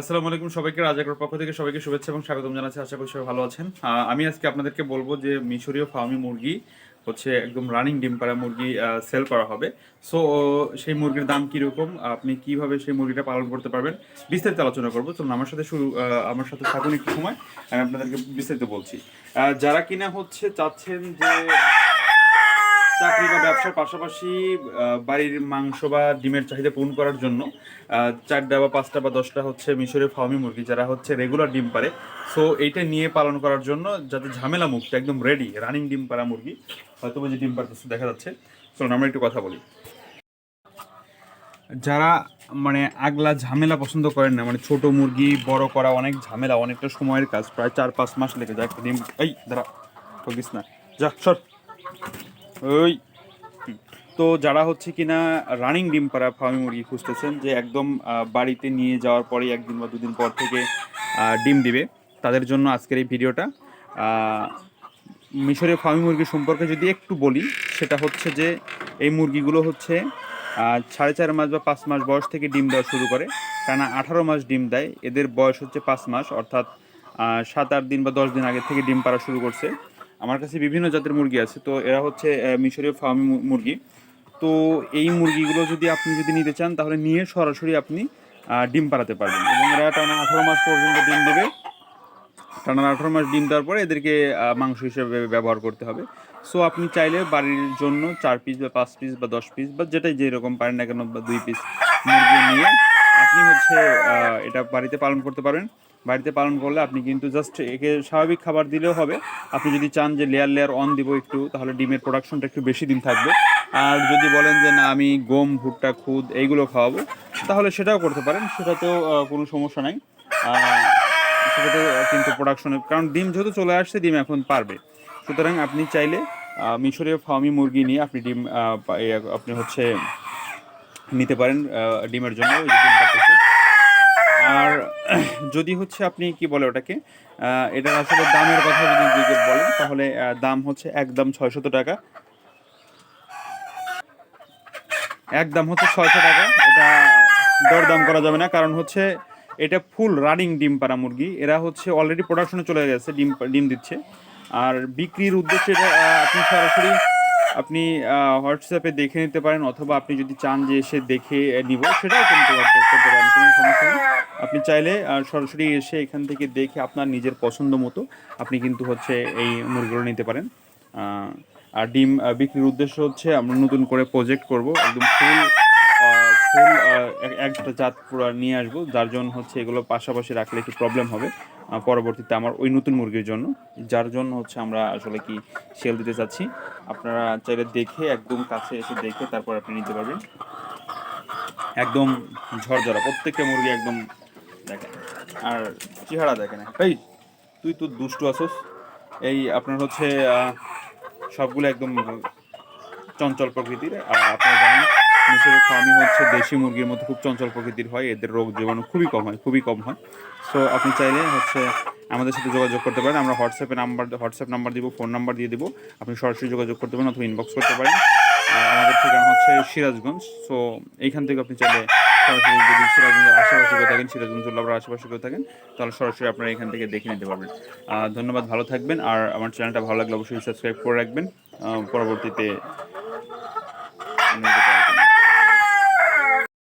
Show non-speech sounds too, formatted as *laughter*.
আসসালামু আলাইকুম সবাইকে রাজাগর পক্ষ থেকে সবাইকে শুভেচ্ছা এবং স্বাগতম জানাচ্ছি। আশা করি সবাই ভালো আছেন। আমি আজকে আপনাদেরকে বলব যে মিশরীয় ফার্মি মুরগি হচ্ছে একদম রানিং ডিম পাড়া মুরগি সেল করা হবে। সো সেই মুরগির দাম কীরকম, আপনি কীভাবে সেই মুরগিটা পালন করতে পারবেন বিস্তারিত আলোচনা করব। চলুন আমার সাথে শুরু আমার সাথে থাকুন একটু সময়, আমি আপনাদেরকে বিস্তারিত বলছি। যারা কিনা হচ্ছে চাচ্ছেন যে চাকরি বা ব্যবসার পাশাপাশি বাড়ির মাংস বা ডিমের চাহিদা পূরণ করার জন্য চারটা বা পাঁচটা বা দশটা হচ্ছে মিশরের ফার্মি মুরগি যারা হচ্ছে রেগুলার ডিম পারে। সো এইটা নিয়ে পালন করার জন্য যাতে ঝামেলা মুক্ত, একদম রেডি রানিং ডিম পাড়া মুরগি, হয়তো যে ডিম পারতেছে দেখা যাচ্ছে। চলুন আমরা একটু কথা বলি। যারা মানে আগলা ঝামেলা পছন্দ করেন না মানে ছোট মুরগি, বড় করা অনেক ঝামেলা, অনেকটা সময়ের কাজ, প্রায় চার পাঁচ মাস লেগে যায় একটা ডিম। এই, দাঁড়া, ঠকিস না। যা, সর। ওই। তো যারা হচ্ছে কিনা রানিং ডিম পাড়া ফার্মি মুরগি খুঁজতেছেন যে একদম বাড়িতে নিয়ে যাওয়ার পরেই একদিন বা দুদিন পর থেকে ডিম দিবে, তাদের জন্য আজকের এই ভিডিওটা। মিশরের ফার্মি মুরগি সম্পর্কে যদি একটু বলি, সেটা হচ্ছে যে এই মুরগিগুলো হচ্ছে সাড়ে চার মাস বা পাঁচ মাস বয়স থেকে ডিম দেওয়া শুরু করে টানা আঠারো মাস ডিম দেয়, এদের বয়স হচ্ছে পাঁচ মাস, অর্থাৎ সাত আট দিন বা দশ দিন আগে থেকে ডিম পাড়া শুরু করছে। আমার কাছে বিভিন্ন জাতের মুরগি আছে, তো এরা হচ্ছে মিশরীয় ফার্মি মুরগি। তো এই মুরগিগুলো যদি আপনি যদি নিতে চান, তাহলে নিয়ে সরাসরি আপনি ডিম পাড়াতে পারবেন। এবং এরা টানা আঠারো মাস পর্যন্ত ডিম দেবে। টানা আঠারো মাস ডিম দেওয়ার পরে এদেরকে মাংস হিসেবে ব্যবহার করতে হবে। সো আপনি চাইলে বাড়ির জন্য চার পিস বা পাঁচ পিস বা দশ পিস বা যেটাই যেরকম পারেন না কেন বা দুই পিস মুরগি নিয়ে আপনি হচ্ছে এটা বাড়িতে পালন করতে পারেন বাড়িতে পালন করলে আপনি কিন্তু জাস্ট একে স্বাভাবিক খাবার দিলেও হবে। আপনি যদি চান যে লেয়ার লেয়ার অন দিব একটু, তাহলে ডিমের প্রোডাকশনটা একটু বেশি দিন থাকবে। আর যদি বলেন যে না, আমি গম, ভুট্টা, খুদ এইগুলো খাওয়াবো, তাহলে সেটাও করতে পারেন। সেটাতেও কোনো সমস্যা নাই। সেটাতে কিন্তু প্রোডাকশনে কারণ ডিম যেহেতু চলে আসছে, ডিম এখন পারবে। সুতরাং আপনি চাইলে মিশরীয় ফার্মি মুরগি নিয়ে আপনি ডিম আপনি হচ্ছে নিতে পারেন ডিমের জন্য ওই যে ডিম পারতেছে। আর *clears throat* যদি হচ্ছে আপনি কি বলে ওটাকে এটার আসলে দামের কথা যদি যদি বলেন, তাহলে দাম হচ্ছে একদম ছয়শত টাকা। একদম হচ্ছে ছয়শো টাকা। এটা দরদাম করা যাবে না, কারণ হচ্ছে এটা ফুল রানিং ডিম পাড়া মুরগি। এরা হচ্ছে অলরেডি প্রোডাকশনে চলে গেছে, ডিম ডিম দিচ্ছে। আর বিক্রির উদ্দেশ্যে এটা আপনি সরাসরি আপনি হোয়াটসঅ্যাপে দেখে নিতে পারেন অথবা আপনি যদি চান যে এসে দেখে নিব, সেটাও কিন্তু আপনি চাইলে সরাসরি এসে এখান থেকে দেখে আপনার নিজের পছন্দ মতো আপনি কিন্তু হচ্ছে এই মুরগিগুলো নিতে পারেন। আর ডিম বিক্রির উদ্দেশ্য হচ্ছে আমরা নতুন করে প্রজেক্ট করব, একদম ফুল ফুল একটা জাত পুরো নিয়ে আসব, যার জন্য হচ্ছে এগুলো পাশাপাশি রাখলে একটু প্রবলেম হবে। পরবর্তীতে আমার ওই নতুন মুরগির জন্য, যার জন্য হচ্ছে আমরা আসলে কি সেল দিতে চাচ্ছি। আপনারা চাইলে দেখে, একদম কাছে এসে দেখে তারপর আপনি নিতে পারবেন। একদম ঝরঝরা, প্রত্যেকটা মুরগি একদম দেখেন। আর চেহারা দেখেন, এই তুই তো দুষ্টু আসোস এই আপনার হচ্ছে সবগুলো একদম চঞ্চল প্রকৃতির, আর আপনারা জানেন মিশরের ফার্মিং হচ্ছে দেশি মুরগির মধ্যে খুব চঞ্চল প্রকৃতির হয়, এদের রোগ জীবাণু খুবই কম হয়, খুবই কম হয়। সো আপনি চাইলে হচ্ছে আমাদের সাথে যোগাযোগ করতে পারেন। আমরা হোয়াটসঅ্যাপে নাম্বার হোয়াটসঅ্যাপ নাম্বার দিব ফোন নাম্বার দিয়ে দিব। আপনি সরাসরি যোগাযোগ করতে পারেন অথবা ইনবক্স করতে পারেন। আমাদের ঠিকানা হচ্ছে সিরাজগঞ্জ। সো এইখান থেকে আপনি চাইলে সরাসরি যদি সিরাজগঞ্জের আশেপাশে কেউ থাকেন, সিরাজগঞ্জ উল্লাপাড়ার আশেপাশে কেউ থাকেন, তাহলে সরাসরি আপনারা এখান থেকে দেখে নিতে পারবেন। ধন্যবাদ, ভালো থাকবেন। আর আমার চ্যানেলটা ভালো লাগলে অবশ্যই সাবস্ক্রাইব করে রাখবেন। পরবর্তীতে